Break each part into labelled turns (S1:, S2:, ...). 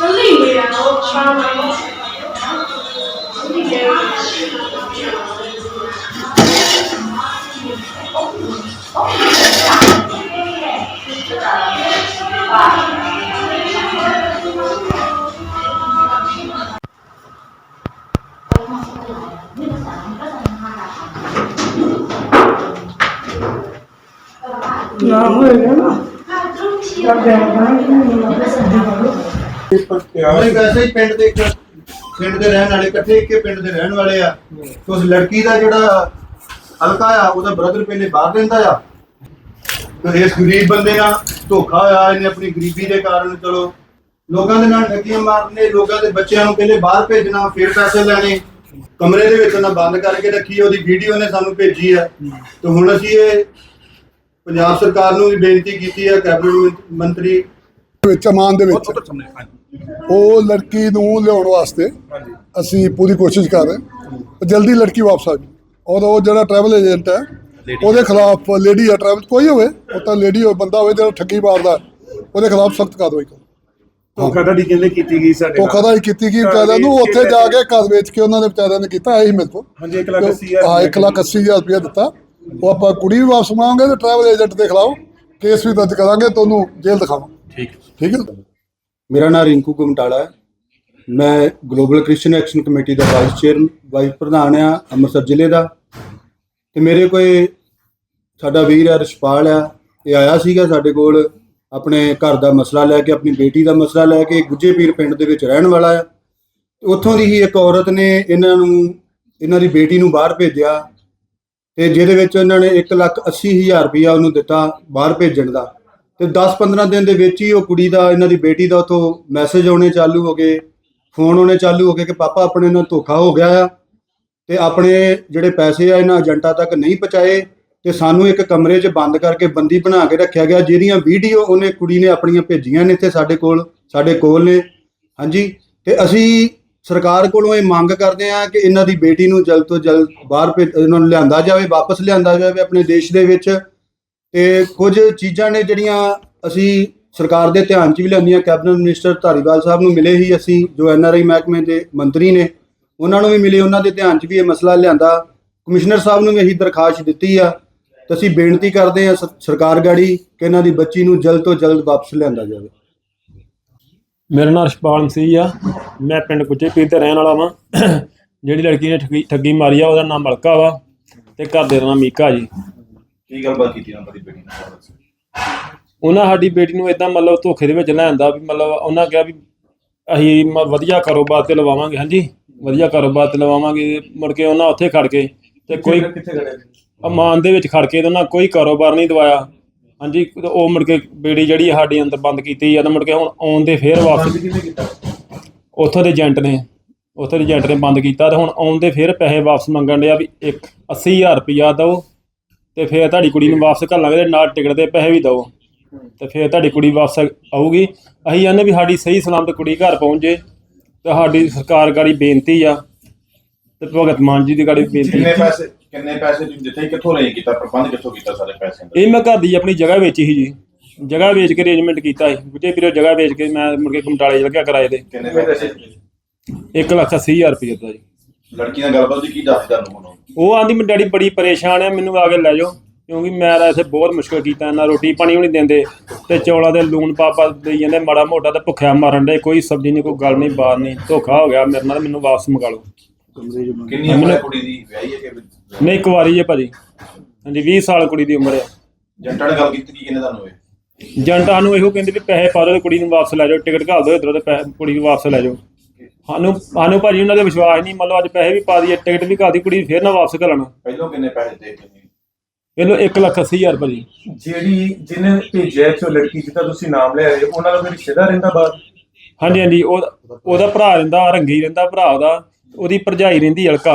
S1: ਕੱਲੀ ਹੋਈ ਆ ਉਹ ਸ਼ਾਮ ਨੂੰ ਕੱਲੀ ਗਈ
S2: ਉਹਨੇ ਵੈਸੇ ਹੀ ਪਿੰਡ ਦੇ ਇੱਕ ਪਿੰਡ ਦੇ ਰਹਿਣ ਵਾਲੇ ਇਕੱਠੇ ਇੱਕੇ ਪਿੰਡ ਦੇ ਰਹਿਣ ਵਾਲੇ ਆ। ਉਸ ਲੜਕੀ ਦਾ ਜਿਹੜਾ ਹਲਕਾ ਆ ਉਹਦਾ ਬ੍ਰਦਰ ਪਹਿਲੇ ਬਾਹਰ ਰਹਿੰਦਾ ਆ। ਤੇ ਇਸ ਗਰੀਬ ਬੰਦੇ ਨਾਲ ਧੋਖਾ ਹੋਇਆ ਇਹਨੇ ਆਪਣੀ ਗਰੀਬੀ ਦੇ ਕਾਰਨ ਚਲੋ। ਲੋਕਾਂ ਦੇ ਨਾਲ ਠੱਗੀਆਂ ਮਾਰਨੇ ਲੋਕਾਂ ਦੇ ਬੱਚਿਆਂ ਨੂੰ ਪਹਿਲੇ ਬਾਹਰ ਭੇਜਣਾ ਫਿਰ ਪੈਸੇ ਲੈਣੇ। ਕਮਰੇ ਦੇ ਵਿੱਚ ਉਹਨਾਂ ਬੰਦ ਕਰਕੇ ਰੱਖੀ ਉਹਦੀ ਵੀਡੀਓ ਨੇ ਸਾਨੂੰ ਭੇਜੀ ਆ। ਤੇ ਹੁਣ ਅਸੀਂ ਇਹ ਪੰਜਾਬ ਸਰਕਾਰ ਨੂੰ ਵੀ ਬੇਨਤੀ ਕੀਤੀ ਹੈ ਕੈਬਨਿਟ ਮੰਤਰੀ
S3: ਵਿੱਚ ਅਮਾਨ ਦੇ ਵਿੱਚ। ਉਹ ਲੜਕੀ ਨੂੰ ਲਿਆਉਣ ਵਾਸਤੇ ਅਸੀਂ ਪੂਰੀ ਕੋਸ਼ਿਸ਼ ਕਰ ਰਹੇ ਹਾਂ। ਜਲਦੀ ਲੜਕੀ ਵਾਪਸ ਆ ਜਾਵੇ ਔਰ ਉਹ ਜਿਹੜਾ ਟਰੈਵਲ ਏਜੰਟ ਹੈ ਉਹਦੇ ਖਿਲਾਫ ਲੇਡੀ ਆ ਟਰੈਵਲ ਕੋਈ ਹੋਵੇ ਉਹ ਤਾਂ ਲੇਡੀ ਹੋਵੇ ਬੰਦਾ ਹੋਵੇ ਜਿਹੜਾ ਠੱਗੀ ਮਾਰਦਾ ਉਹਦੇ ਖਿਲਾਫ ਸਖਤ ਕਾਰਵਾਈ ਕਰੋ।
S4: ਧੋਖਾਧੜੀ ਕਹਿੰਦੇ ਕੀਤੀ ਗਈ ਸਾਡੇ ਨਾਲ।
S3: ਧੋਖਾਧੜੀ ਕੀਤੀ ਗਈ ਵਿਚਾਰਿਆਂ ਨੂੰ ਉੱਥੇ ਜਾ ਕੇ ਘਰ ਵੇਚ ਕੇ ਉਹਨਾਂ ਦੇ ਵਿਚਾਰਿਆਂ ਨੇ ਕੀਤਾ ਇਹੀ ਮੇਰੇ ਕੋਲ।
S4: ਹਾਂਜੀ 1 ਲੱਖ 80 ਹਜ਼ਾਰ
S3: ਹਾਂ 1 ਲੱਖ 80 ਹਜ਼ਾਰ ਰੁਪਇਆ ਦਿੱਤਾ। ਉਹ ਆਪਾਂ ਕੁੜੀ ਵੀ ਵਾਪਸ ਮੰਗਾਂਗੇ ਤੇ ਟਰੈਵਲ ਏਜੰਟ ਦੇ ਖਿਲਾਫ ਕੇਸ ਵੀ ਦਰਜ ਕਰਾਂਗੇ ਤੁਹਾਨੂੰ ਜੇਲ੍ਹ ਦਿਖਾਵਾਂਗੇ। ਠੀਕ ਠੀਕ ਹੈ?
S2: ਮੇਰਾ ਨਾਮ ਰਿੰਕੂ ਗੁਮਟਾਲਾ ਹੈ। ਮੈਂ ਗਲੋਬਲ ਕ੍ਰਿਸਚੀਅਨ ਐਕਸ਼ਨ ਕਮੇਟੀ ਦਾ ਵਾਈਸ ਚੇਅਰ ਵਾਈਸ ਪ੍ਰਧਾਨ ਆ ਅੰਮ੍ਰਿਤਸਰ ਜ਼ਿਲ੍ਹੇ ਦਾ। ਤੇ ਮੇਰੇ ਕੋਲ ਸਾਡਾ ਵੀਰ ਆ ਰਸ਼ਪਾਲ ਆ ਇਹ ਆਇਆ ਸੀਗਾ ਸਾਡੇ ਕੋਲ, ਆਪਣੇ ਘਰ ਦਾ ਮਸਲਾ ਲੈ ਕੇ, ਆਪਣੀ ਬੇਟੀ ਦਾ ਮਸਲਾ ਲੈ ਕੇ। ਗੁੱਜੇ ਪੀਰ ਪਿੰਡ ਦੇ ਵਿੱਚ ਰਹਿਣ ਵਾਲਾ ਆ ਤੇ ਉੱਥੋਂ ਦੀ ਹੀ ਇੱਕ ਔਰਤ ਨੇ ਇਹਨਾਂ ਨੂੰ, ਇਹਨਾਂ ਦੀ ਬੇਟੀ ਨੂੰ ਬਾਹਰ ਭੇਜਿਆ। ਤੇ ਜਿਹਦੇ ਵਿੱਚ ਇਹਨਾਂ ਨੇ 1 ਲੱਖ 80 ਹਜ਼ਾਰ ਰੁਪਇਆ ਉਹਨੂੰ ਦਿੱਤਾ ਬਾਹਰ ਭੇਜਣ ਦਾ। ਤੇ 10-15 ਦਿਨ ਦੇ ਵਿੱਚ ਹੀ ਉਹ ਕੁੜੀ ਦਾ, ਇਹਨਾਂ ਦੀ ਬੇਟੀ ਦਾ ਉਥੋਂ ਮੈਸੇਜ ਆਉਣੇ ਚਾਲੂ ਹੋ ਗਏ ਫੋਨ ਆਉਣੇ ਚਾਲੂ ਹੋ ਗਏ ਕਿ ਪਾਪਾ ਆਪਣੇ ਨਾਲ ਧੋਖਾ ਹੋ ਗਿਆ ਆ ਤੇ ਆਪਣੇ ਜਿਹੜੇ ਪੈਸੇ ਆ ਇਹਨਾਂ ਏਜੰਟਾਂ ਤੱਕ ਨਹੀਂ ਪਹੁੰਚਾਏ ਤੇ ਸਾਨੂੰ ਇੱਕ ਕਮਰੇ 'ਚ ਬੰਦ ਕਰਕੇ ਬੰਦੀ ਬਣਾ ਕੇ ਰੱਖਿਆ ਗਿਆ, ਜਿਹਦੀਆਂ ਵੀਡੀਓ ਉਹਨੇ ਕੁੜੀ ਨੇ ਆਪਣੀਆਂ ਭੇਜੀਆਂ ਨੇ ਇੱਥੇ ਸਾਡੇ ਕੋਲ ਸਾਡੇ ਕੋਲ ਨੇ। ਹਾਂਜੀ, ਤੇ ਅਸੀਂ ਸਰਕਾਰ ਕੋਲੋਂ ਇਹ ਮੰਗ ਕਰਦੇ ਆ ਕਿ ਇਹਨਾਂ ਦੀ ਬੇਟੀ ਨੂੰ ਜਲਦ ਤੋਂ ਜਲਦ ਬਾਹਰ ਭੇਜ, ਇਹਨਾਂ ਨੂੰ ਲਿਆਂਦਾ ਜਾਵੇ, ਵਾਪਸ ਲਿਆਂਦਾ ਜਾਵੇ ਆਪਣੇ ਦੇਸ਼ ਦੇ ਵਿੱਚ। ਤੇ ਕੁਝ ਚੀਜ਼ਾਂ ਨੇ ਜਿਹੜੀਆਂ ਅਸੀਂ ਸਰਕਾਰ ਦੇ ਧਿਆਨ 'ਚ ਵੀ ਲਿਆਂਦੀਆਂ ਕੈਬਨਿਟ ਮਿਨਿਸਟਰ ਧਾਰੀਵਾਲ ਸਾਹਿਬ ਨੂੰ ਮਿਲੇ ਹੀ ਅਸੀਂ, ਜੋ ਐਨਆਰਆਈ ਮਹਿਕਮੇ ਦੇ ਮੰਤਰੀ ਨੇ, ਉਹਨਾਂ ਨੂੰ ਵੀ ਮਿਲੇ। ਉਹਨਾਂ ਦੇ ਧਿਆਨ 'ਚ ਵੀ ਇਹ ਮਸਲਾ ਲਿਆਂਦਾ। ਕਮਿਸ਼ਨਰ ਸਾਹਿਬ ਨੂੰ ਵੀ ਇਹੀ ਦਰਖਾਸਤ ਦਿੱਤੀ ਆ। ਤੇ ਅਸੀਂ ਬੇਨਤੀ ਕਰਦੇ ਆ ਸਰਕਾਰ ਗਾੜੀ ਕਿ ਇਹਨਾਂ ਦੀ ਬੱਚੀ ਨੂੰ ਜਲਦ ਤੋਂ ਜਲਦ ਵਾਪਸ ਲਿਆਂਦਾ ਜਾਵੇ।
S5: ਮੇਰਾ ਨਾਮ ਰਸ਼ਪਾਲ ਸਿੰਘ ਆ। ਮੈਂ ਪਿੰਡ ਕੁੱਚੇ ਪੀਰ ਤੇ ਰਹਿਣ ਵਾਲਾ ਵਾਂ। ਜਿਹੜੀ ਲੜਕੀ ਨੇ ਠੱਗੀ ਠੱਗੀ ਮਾਰੀ ਆ, ਉਹਦਾ ਨਾਮ ਮਲਕਾ ਵਾ। ਤੇ ਘਰ ਦੇ ਦਾ ਨਾਮ ਮੀਕਾ ਜੀ।
S6: ਕੀ ਗੱਲਬਾਤ ਕੀਤੀ ਉਹਨਾਂ ਦੀ ਬੇਟੀ ਨਾਲ?
S5: ਉਹਨਾਂ ਸਾਡੀ ਬੇਟੀ ਨੂੰ ਇਦਾਂ ਮਤਲਬ ਧੋਖੇ ਦੇ ਵਿੱਚ ਲੈਂਦਾ ਵੀ ਮਤਲਬ ਉਹਨਾਂ ਕਿਹਾ ਵੀ ਅਸੀਂ ਮ- ਵਧੀਆ ਕਾਰੋਬਾਰ ਤੇ ਲਵਾਵਾਂਗੇ ਹਾਂਜੀ? ਵਧੀਆ ਕਾਰੋਬਾਰ ਤੇ ਲਵਾਵਾਂਗੇ ਮੁੜ ਕੇ ਉਹਨਾਂ ਉੱਥੇ ਖੜ ਕੇ ਤੇ ਕੋਈ
S4: ਕਿੱਥੇ ਖੜੇ
S5: ਅਮਾਨ ਦੇ ਵਿੱਚ ਖੜ ਕੇ ਤੇ ਉਹਨਾਂ ਕੋਈ ਕਾਰੋਬਾਰ ਨਹੀਂ ਦਵਾਇਆ ਹਾਂਜੀ? ਤੇ ਉਹ ਮੁੜ ਕੇ ਬੇੜੀ ਜਿਹੜੀ ਆ ਸਾਡੀ ਅੰਦਰ ਬੰਦ ਕੀਤੀ ਆ ਤੇ ਮੁੜ ਕੇ ਹੁਣ ਆਉਣ ਦੇ ਫੇਰ ਵਾਪਸ
S4: ਬੰਦ ਕਿਹਨੇ ਕੀਤਾ?
S5: ਉੱਥੋਂ ਦੇ ਏਜੰਟ ਨੇ ਉੱਥੋਂ ਦੇ ਏਜੰਟ ਨੇ ਬੰਦ ਕੀਤਾ ਤੇ ਹੁਣ ਆਉਂਦੇ ਫਿਰ ਪੈਸੇ ਵਾਪਸ ਮੰਗਣ ਡਿਆ ਵੀ ਇੱਕ 80000 ਰੁਪਇਆ ਦਿਓ ਤੇ ਫਿਰ ਤੁਹਾਡੀ ਕੁੜੀ ਨੂੰ ਵਾਪਸ ਘੱਲਾਂਗੇ ਤੇ ਨਾਲ ਟਿਕਟ ਦੇ ਪੈਸੇ ਵੀ ਦਿਓ। ਤੇ ਫਿਰ ਤੁਹਾਡੀ ਕੁੜੀ ਵਾਪਸ ਆਊਗੀ। ਅਸੀਂ ਕਹਿੰਦੇ ਵੀ ਸਾਡੀ ਸਹੀ ਸਲਾਮਤ ਕੁੜੀ ਘਰ ਪਹੁੰਚ ਜੇ ਤੇ ਸਾਡੀ ਸਰਕਾਰ ਗਾੜੀ ਬੇਨਤੀ ਆ ਤੇ ਭਗਤ ਮਾਨ ਜੀ ਦੀ ਗਾੜੀ ਬੇਨਤੀ।
S6: ਕਿੰਨੇ ਪੈਸੇ ਕਿੰਨੇ ਪੈਸੇ ਤੁਸੀਂ ਦਿੱਤੇ ਕਿੱਥੋਂ ਅਰੇਂਜ ਕੀਤਾ ਪ੍ਰਬੰਧ ਕਿੱਥੋਂ ਕੀਤਾ ਸਾਰੇ ਪੈਸਿਆਂ ਦਾ?
S5: ਇਹ ਮੈਂ ਘਰ ਦੀ ਆਪਣੀ ਜਗ੍ਹਾ ਵੇਚੀ ਸੀ ਜੀ। ਜਗ੍ਹਾ ਵੇਚ ਕੇ ਅਰੇਂਜਮੈਂਟ ਕੀਤਾ ਸੀ। ਗੁੱਜੇ ਵੀਰੋ ਜਗ੍ਹਾ ਵੇਚ ਕੇ ਮੈਂ ਮੁੜ ਕੇ ਕਮਟਾਲੇ ਚਲ ਗਿਆ ਕਿਰਾਏ ਦੇ
S6: ਕਿੰਨੇ ਪੈਸੇ?
S5: 1 ਲੱਖ 80000 ਰੁਪਏ ਦਾ ਜੀ।
S6: ਲੜਕੀ ਨਾਲ ਗੱਲਬਾਤ ਦੀ ਕੀ ਦੱਸ ਤੁਹਾਨੂੰ ਹੁਣ?
S5: ਉਹ ਆਂਦੀ ਮੈਂ ਡੈਡੀ ਬੜੀ ਪਰੇਸ਼ਾਨ ਆ ਮੈਨੂੰ ਆ ਕੇ ਲੈ ਜਾਓ। ਕਿਉਂਕਿ ਮੈਂ ਤਾਂ ਇੱਥੇ ਬਹੁਤ ਮੁਸ਼ਕਲ ਕੀਤਾ ਨਾ ਰੋਟੀ ਪਾਣੀ ਵੀ ਨਹੀਂ ਦਿੰਦੇ ਤੇ ਚੌਲਾਂ ਦੇ ਲੂਣ ਪਾਪਾ ਦੇਈ ਜਾਂਦੇ ਮਾੜਾ ਮੋਟਾ ਤੇ ਭੁੱਖਿਆ ਮਾਰਨ ਦੇ ਕੋਈ ਸਬਜ਼ੀ ਨਹੀਂ ਕੋਈ ਗੱਲ ਨਹੀਂ ਬਾਤ ਨਹੀਂ ਧੋਖਾ ਹੋ ਗਿਆ ਮੇਰੇ ਨਾਲ ਮੈਨੂੰ ਵਾਪਸ ਮੰਗਾ ਲਓ।
S6: ਕਿੰਨੀ ਉਮਰ ਹੈ ਕੁੜੀ ਦੀ ਵਿਆਹੀ ਹੈ ਕਿ
S5: ਨਹੀਂ ਇੱਕ ਵਾਰੀ ਜੇ ਭਾਜੀ। ਹਾਂਜੀ 20 ਸਾਲ ਕੁੜੀ ਦੀ ਉਮਰ ਆ
S6: ਜੰਟਾਂ ਨਾਲ ਗੱਲ ਕੀਤੀ ਕੀ ਕਿੰਨੇ ਤੁਹਾਨੂੰ ਹੋਏ
S5: ਏਜੰਟਾਂ ਨੂੰ ਇਹੋ ਕਹਿੰਦੇ ਵੀ ਪੈਸੇ ਪਾ ਦਿਓ ਤੇ ਕੁੜੀ ਨੂੰ ਵਾਪਸ ਲੈ ਜਾਓ ਟਿਕਟ ਘੱਲ ਦਿਓ ਇਧਰੋਂ ਤੇ ਪੈਸੇ ਕੁੜੀ ਨੂੰ ਵਾਪਸ ਲੈ ਜਾਓ। ਸਾਨੂੰ ਸਾਨੂੰ ਭਾਜੀ ਉਹਨਾਂ ਦੇ ਵਿਸ਼ਵਾਸ ਨਹੀਂ ਮੰਨ ਲਓ ਅੱਜ ਪੈਸੇ ਵੀ ਪਾ ਦਈਏ ਟਿਕਟ ਵੀ ਘੱਲ ਦੀ ਕੁੜੀ ਫੇਰ ਨਾ ਵਾਪਸ ਘੱਲਣ
S6: ਪਹਿਲੋਂ ਕਿੰਨੇ ਪੈਸੇ ਦੇ ਕਿੰਨੇ
S5: ਇਹਨੂੰ 1 ਲੱਖ 80 ਹਜ਼ਾਰ ਭਾਜੀ।
S4: ਜਿਹੜੀ ਜਿਹਨੇ ਭੇਜਿਆ ਚੋ ਲੜਕੀ ਜਿਹਦਾ ਤੁਸੀਂ ਨਾਮ ਲੈ ਰਹੇ ਹੋ, ਉਹਨਾਂ ਦਾ ਕੋਈ ਰਿਸ਼ਤੇਦਾਰ ਰਹਿੰਦਾ ਬਾਹਰ?
S5: ਹਾਂਜੀ ਹਾਂਜੀ ਉਹ ਉਹਦਾ ਭਰਾ ਰਹਿੰਦਾ ਰੰਗੀ ਰਹਿੰਦਾ ਭਰਾ ਉਹਦਾ। ਉਹਦੀ ਭਰਜਾਈ ਰਹਿੰਦੀ ਅਲਕਾ।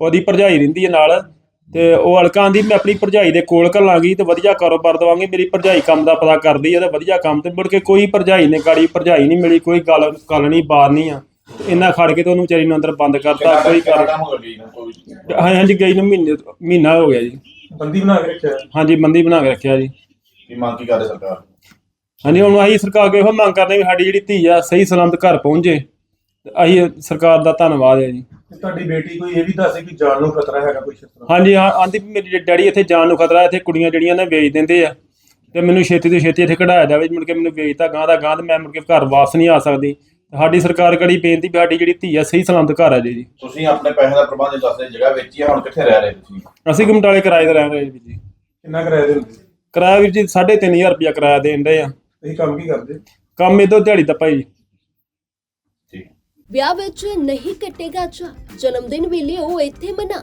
S5: ਉਹਦੀ ਭਰਜਾਈ ਰਹਿੰਦੀ ਹੈ ਨਾਲ। ਤੇ ਉਹ ਅਲਕਾ ਆਂਦੀ ਮੈਂ ਆਪਣੀ ਭਰਜਾਈ ਦੇ ਕੋਲ ਘੱਲਾਂਗੀ ਤੇ ਵਧੀਆ ਕਾਰੋਬਾਰ ਦਵਾਂਗੀ ਮੇਰੀ ਭਰਜਾਈ ਕੰਮ ਦਾ ਪਤਾ ਕਰਦੀ ਹੈ ਤੇ ਵਧੀਆ ਕੰਮ ਤੇ ਮੁੜ ਕੇ ਕੋਈ ਭਰਜਾਈ ਨੇ ਗਾੜੀ ਭਰਜਾਈ ਨਹੀਂ ਮਿਲੀ ਕੋਈ ਗੱਲ ਗੱਲ ਨਹੀਂ ਬਾਰ ਨਹੀਂ ਆ। ਇੰਨਾ ਖੜ ਕੇ ਤੇ ਉਹਨੂੰ ਵਿਚਾਰੀ ਨੂੰ ਅੰਦਰ ਬੰਦ ਕਰਤਾ ਕੋਈ ਕਰ
S6: ਟਾਈਮ ਹੋ ਗਿਆ ਨਾ ਕੋਈ?
S5: ਹਾਂ ਹਾਂਜੀ ਗਈ ਨੂੰ ਮਹੀਨੇ ਮਹੀਨਾ ਹੋ ਗਿਆ ਜੀ।
S4: ਬੰਦੀ ਬਣਾ ਕੇ ਰੱਖਿਆ?
S5: ਹਾਂਜੀ ਬੰਦੀ ਬਣਾ ਕੇ ਰੱਖਿਆ ਜੀ।
S6: ਕੀ ਮੰਗ ਕੀ ਕਰਦੇ ਸਰਕਾਰ?
S5: ਹਾਂਜੀ ਹੁਣ ਅਸੀਂ ਸਰਕਾਰ ਇਹੋ ਮੰਗ ਕਰਦੇ ਹਾਂ ਵੀ ਸਾਡੀ ਜਿਹੜੀ ਧੀ ਆ ਸਹੀ ਸਲਾਮਤ ਘਰ ਪਹੁੰਚੇ। ਤੇ ਅਸੀਂ ਸਰਕਾਰ ਦਾ ਧੰਨਵਾਦ ਹੈ ਜੀ।
S4: ਤੇ ਤੁਹਾਡੀ ਬੇਟੀ ਕੋਈ ਇਹ ਵੀ ਦੱਸੇ ਕਿ ਜਾਨ ਨੂੰ ਖਤਰਾ ਹੈਗਾ ਕੋਈ ਇਸ ਤਰ੍ਹਾਂ?
S5: ਹਾਂਜੀ ਹਾਂ ਆਂਦੀ ਵੀ ਮੇਰੀ ਡੈਡੀ ਇੱਥੇ ਜਾਣ ਨੂੰ ਖਤਰਾ ਇੱਥੇ ਕੁੜੀਆਂ ਜਿਹੜੀਆਂ ਨੇ ਵੇਚ ਦਿੰਦੇ ਆ। ਤੇ ਮੈਨੂੰ ਛੇਤੀ ਤੋਂ ਛੇਤੀ ਇੱਥੇ ਕਢਾਇਆ ਜਾਵੇ ਮੁੜ ਕੇ ਮੈਨੂੰ ਵੇਚਤਾ ਗਾਂ ਦਾ ਗਾਂ ਤੇ ਮੈਂ ਮੁੜ ਕੇ ਘਰ ਵਾਪਸ ਨਹੀਂ ਆ ਸਕਦੀ। ਸਾਡੀ ਸਰਕਾਰ ਕੜੀ ਬੇਨਤੀ ਵੀ ਸਾਡੀ ਜਿਹੜੀ ਧੀ ਆ ਸਹੀ ਸਲਾਮਤ ਘਰ ਆ ਜੇ ਜੀ।
S6: ਤੁਸੀਂ ਆਪਣੇ ਪੈਸੇ ਦਾ ਪ੍ਰਬੰਧ ਦੱਸਦੇ ਜਗ੍ਹਾ ਵੇਚੀ ਆ ਹੁਣ ਕਿੱਥੇ ਰਹਿ ਰਹੇ ਤੁਸੀਂ?
S5: ਅਸੀਂ ਕਮਟਾਲੇ ਕਿਰਾਏ ਤੇ ਰਹਿ ਰਹੇ ਜੀ ਜੀ।
S4: ਕਿੰਨਾ ਕਿਰਾਇਆ ਦੇ ਹੁੰਦੇ?
S5: ਕਿਰਾਇਆ ਵੀਰ ਜੀ 3500 ਰੁਪਇਆ ਕਿਰਾਇਆ ਦੇਣ ਦੇ ਆ।
S4: ਤੁਸੀਂ ਕੰਮ ਕੀ ਕਰਦੇ?
S5: ਕੰਮ ਇਦੋਂ ਦਿਹਾੜੀ ਤੱਪਾ ਜੀ
S6: ਠੀਕ।
S7: ਵਿਆਹ ਵਿੱਚ ਨਹੀਂ ਕੱਟੇਗਾ ਚਾ ਜਨਮ ਦਿਨ ਵੀ ਲਿਓ ਇੱਥੇ ਮਨਾ।